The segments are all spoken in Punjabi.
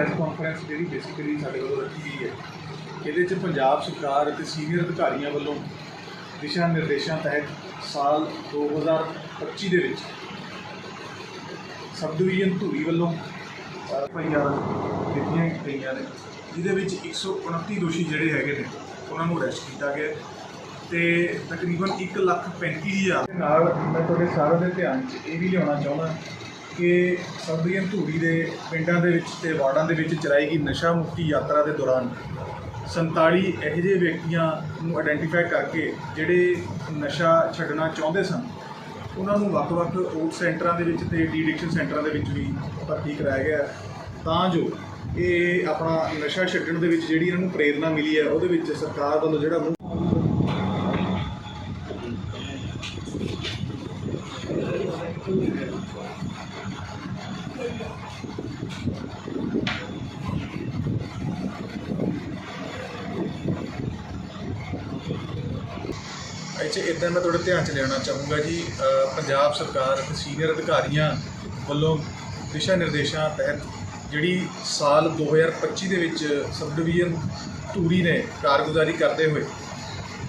ਪ੍ਰੈਸ ਕਾਨਫਰੰਸ ਜਿਹੜੀ ਬੇਸਿਕਲੀ ਸਾਡੇ ਵੱਲੋਂ ਰੱਖੀ ਗਈ ਹੈ ਇਹਦੇ 'ਚ ਪੰਜਾਬ ਸਰਕਾਰ ਅਤੇ ਸੀਨੀਅਰ ਅਧਿਕਾਰੀਆਂ ਵੱਲੋਂ ਦਿਸ਼ਾ ਨਿਰਦੇਸ਼ਾਂ ਤਹਿਤ ਸਾਲ 2025 ਦੇ ਵਿੱਚ ਸਬ ਡਿਵੀਜ਼ਨ ਧੂਰੀ ਵੱਲੋਂ ਪਈਆਂ ਦਿੱਤੀਆਂ ਗਈਆਂ ਨੇ ਜਿਹਦੇ ਵਿੱਚ 129 ਦੋਸ਼ੀ ਜਿਹੜੇ ਹੈਗੇ ਨੇ ਉਹਨਾਂ ਨੂੰ ਅਰੈਸਟ ਕੀਤਾ ਗਿਆ ਤੇ ਤਕਰੀਬਨ 1,35,000 ਦੇ ਨਾਲ ਮੈਂ ਤੁਹਾਡੇ ਸਾਰਿਆਂ ਦੇ ਧਿਆਨ 'ਚ ਇਹ ਵੀ ਲਿਆਉਣਾ ਚਾਹੁੰਦਾ ਕਿ ਸਬ ਧੂਰੀ ਦੇ ਪਿੰਡਾਂ ਦੇ ਵਿੱਚ ਤੇ ਵਾਰਡਾਂ ਦੇ ਵਿੱਚ ਚਲਾਈ ਗਈ ਨਸ਼ਾ ਮੁਕਤੀ ਯਾਤਰਾ ਦੇ ਦੌਰਾਨ 47 ਇਹੋ ਜਿਹੇ ਵਿਅਕਤੀਆਂ ਨੂੰ ਆਇਡੈਂਟੀਫਾਈ ਕਰਕੇ ਜਿਹੜੇ ਨਸ਼ਾ ਛੱਡਣਾ ਚਾਹੁੰਦੇ ਸਨ, ਉਹਨਾਂ ਨੂੰ ਵੱਖ-ਵੱਖ ਓਟ ਸੈਂਟਰਾਂ ਦੇ ਵਿੱਚ ਤੇ ਡੀਡਿਕਸ਼ਨ ਸੈਂਟਰਾਂ ਦੇ ਵਿੱਚ ਵੀ ਭਰਤੀ ਕਰਾਇਆ ਗਿਆ। ਤਾਂ ਜੋ ਇਹ ਆਪਣਾ ਨਸ਼ਾ ਛੱਡਣ ਦੇ ਵਿੱਚ ਜਿਹੜੀ ਇਹਨਾਂ ਨੂੰ ਪ੍ਰੇਰਣਾ ਮਿਲੀ ਹੈ, ਉਹਦੇ ਵਿੱਚ ਸਰਕਾਰ ਵੱਲੋਂ ਜਿਹੜਾ ਇੱਥੇ ਇਦਾਂ ਮੈਂ ਤੁਹਾਡੇ ਧਿਆਨ ਚ ਲਿਆਉਣਾ ਚਾਹੂੰਗਾ ਜੀ ਪੰਜਾਬ ਸਰਕਾਰ ਅਤੇ ਸੀਨੀਅਰ ਅਧਿਕਾਰੀਆਂ ਵੱਲੋਂ ਦਿਸ਼ਾ ਨਿਰਦੇਸ਼ਾਂ ਤਹਿਤ ਜਿਹੜੀ ਸਾਲ 2025 ਦੇ ਵਿੱਚ ਸਬ ਡਿਵੀਜ਼ਨ ਧੂਰੀ ਨੇ ਕਾਰਗੁਜ਼ਾਰੀ ਕਰਦੇ ਹੋਏ,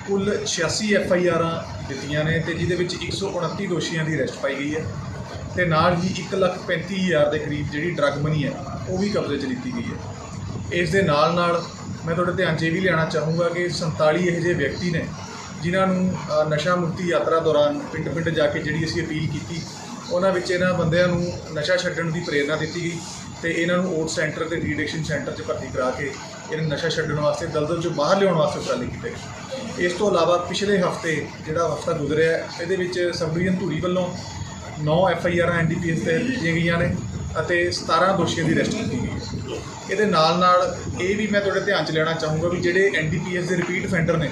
ਕੁੱਲ 86 ਐਫ ਆਈ ਆਰਾਂ ਦਿੱਤੀਆਂ ਨੇ ਤੇ ਜਿਹਦੇ ਵਿੱਚ 129 ਦੋਸ਼ੀਆਂ ਦੀ ਅਰੈਸਟ ਪਾਈ ਗਈ ਹੈ ਤੇ ਨਾਲ ਹੀ 1,35,000 ਦੇ ਕਰੀਬ ਜਿਹੜੀ ਡਰੱਗ ਮਨੀ ਹੈ ਉਹ ਵੀ ਕਬਜ਼ੇ 'ਚ ਲਿੱਤੀ ਗਈ ਹੈ। ਇਸ ਦੇ ਨਾਲ ਨਾਲ ਮੈਂ ਤੁਹਾਡੇ ਧਿਆਨ 'ਚ ਇਹ ਵੀ ਲਿਆਉਣਾ ਚਾਹੂੰਗਾ ਕਿ 47 ਇਹੋ ਜਿਹੇ ਵਿਅਕਤੀ ਨੇ ਜਿਨ੍ਹਾਂ ਨੂੰ ਨਸ਼ਾ ਮੁਕਤੀ ਯਾਤਰਾ ਦੌਰਾਨ ਪਿੰਡ-ਪਿੰਡ ਜਾ ਕੇ ਜਿਹੜੀ ਅਸੀਂ ਅਪੀਲ ਕੀਤੀ ਉਹਨਾਂ ਵਿੱਚ ਇਹਨਾਂ ਬੰਦਿਆਂ ਨੂੰ ਨਸ਼ਾ ਛੱਡਣ ਦੀ ਪ੍ਰੇਰਣਾ ਦਿੱਤੀ ਗਈ ਤੇ ਇਹਨਾਂ ਨੂੰ ਓਟ ਸੈਂਟਰ ਤੇ ਰੀਡਿਕਸ਼ਨ ਸੈਂਟਰ 'ਚ ਭਰਤੀ ਕਰਾ ਕੇ ਇਹਨਾਂ ਨੂੰ ਨਸ਼ਾ ਛੱਡਣ ਵਾਸਤੇ ਦਲਦਲ 'ਚੋਂ ਬਾਹਰ ਲਿਆਉਣ ਵਾਸਤੇ ਉਪਰਾਲੇ ਕੀਤੇ ਗਏ। ਇਸ ਤੋਂ ਇਲਾਵਾ ਪਿਛਲੇ ਹਫ਼ਤੇ ਜਿਹੜਾ ਹਫਤਾ ਗੁਜ਼ਰਿਆ ਇਹਦੇ ਵਿੱਚ ਸਬ ਡਿਵੀਜ਼ਨ ਧੂਰੀ ਵੱਲੋਂ 9 ਐਫ ਆਈ ਆਰਾਂ ਐਨ ਡੀ ਪੀ ਐਸ ਤੇ ਦਿੱਤੀਆਂ ਗਈਆਂ ਨੇ ਅਤੇ 17 ਦੋਸ਼ੀਆਂ ਦੀ ਅਰੈਸਟ ਕੀਤੀ ਗਈ ਇਹਦੇ ਨਾਲ ਨਾਲ ਇਹ ਵੀ ਮੈਂ ਤੁਹਾਡੇ ਧਿਆਨ 'ਚ ਲੈਣਾ ਚਾਹੂੰਗਾ ਵੀ ਜਿਹੜੇ ਐਨ ਡੀ ਪੀ ਐਸ ਦੇ ਰਿਪੀਟ ਫੈਂਡਰ ਨੇ,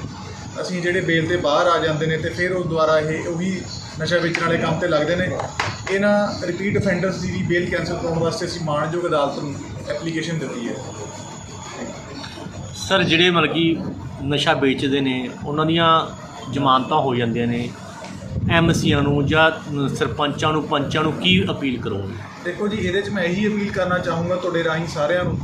ਅਸੀਂ ਜਿਹੜੇ ਬੇਲ ਤੇ ਬਾਹਰ ਆ ਜਾਂਦੇ ਨੇ ਤੇ ਫਿਰ ਉਹ ਦੁਆਰਾ ਇਹ ਉਹੀ ਨਸ਼ਾ ਵੇਚਣ ਵਾਲੇ ਕੰਮ ਤੇ ਲੱਗਦੇ ਨੇ। ਇਹਨਾਂ ਰਿਪੀਟ ਅਫੈਂਡਰਸ ਦੀ ਵੀ ਬੇਲ ਕੈਂਸਲ ਕਰਾਉਣ ਵਾਸਤੇ ਅਸੀਂ ਮਾਣਯੋਗ ਅਦਾਲਤ ਨੂੰ ਐਪਲੀਕੇਸ਼ਨ ਦਿੱਤੀ ਹੈ। ਸਰ ਜਿਹੜੇ ਮਤਲਬ ਕਿ ਨਸ਼ਾ ਵੇਚਦੇ ਨੇ, ਉਹਨਾਂ ਦੀਆਂ ਜ਼ਮਾਨਤਾਂ ਹੋ ਜਾਂਦੀਆਂ ਨੇ, ਐਮਸੀਆਂ ਨੂੰ ਜਾਂ ਸਰਪੰਚਾਂ ਨੂੰ, ਪੰਚਾਂ ਨੂੰ ਕੀ ਅਪੀਲ ਕਰੋਗੇ? ਦੇਖੋ ਜੀ, ਇਹਦੇ 'ਚ ਮੈਂ ਇਹੀ ਅਪੀਲ ਕਰਨਾ ਚਾਹੂੰਗਾ ਤੁਹਾਡੇ ਰਾਹੀਂ ਸਾਰਿਆਂ ਨੂੰ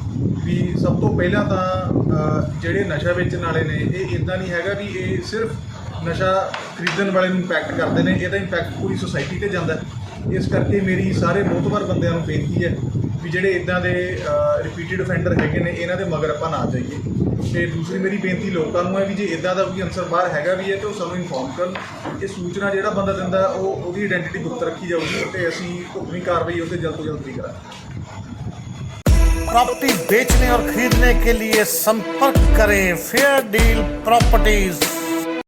ਵੀ ਸਭ ਤੋਂ ਪਹਿਲਾਂ ਤਾਂ ਜਿਹੜੇ ਨਸ਼ਾ ਵੇਚਣ ਵਾਲੇ ਨੇ, ਇਹ ਇਦਾਂ ਨਹੀਂ ਹੈਗਾ ਵੀ ਇਹ ਸਿਰਫ ਨਸ਼ਾ ਖਰੀਦਣ ਵਾਲੇ ਨੂੰ ਇੰਪੈਕਟ ਕਰਦੇ ਨੇ ਇਹਦਾ ਇੰਪੈਕਟ ਪੂਰੀ ਸੋਸਾਇਟੀ ਤੇ ਜਾਂਦਾ। ਇਸ ਕਰਕੇ ਮੇਰੀ ਸਾਰੇ ਮੋਤਬਰ ਬੰਦਿਆਂ ਨੂੰ ਬੇਨਤੀ ਹੈ ਵੀ ਜਿਹੜੇ ਇਦਾਂ ਦੇ ਰਿਪੀਟਡ ਅਫੈਂਡਰ ਹੈਗੇ ਨੇ ਇਹਨਾਂ ਦੇ ਮਗਰ ਆਪਾਂ ਨਾ ਜਾਈਏ ਤੇ ਦੂਸਰੀ ਮੇਰੀ ਬੇਨਤੀ ਲੋਕਾਂ ਨੂੰ ਹੈ ਵੀ ਜੇ ਇਦਾਂ ਦਾ ਕੋਈ ਅਨਸਰ ਬਾਹਰ ਹੈਗਾ ਵੀ ਹੈ ਤੇ ਉਹ ਸਾਨੂੰ ਇਨਫੋਰਮ ਕਰਨ ਇਹ ਸੂਚਨਾ ਜਿਹੜਾ ਬੰਦਾ ਦਿੰਦਾ ਹੈ, ਉਹ ਉਹਦੀ ਆਇਡੈਂਟੀ ਗੁਪਤ ਰੱਖੀ ਜਾਊਗੀ ਤੇ ਅਸੀਂ ਢੁਕਵੀਂ ਕਾਰਵਾਈ ਉਹਤੇ ਜਲਦ ਤੋਂ ਜਲਦ ਵੀ ਕਰਾਂਗੇ प्रॉपर्टी बेचने और खरीदने के लिए संपर्क करें फेयर डील प्रॉपर्टीज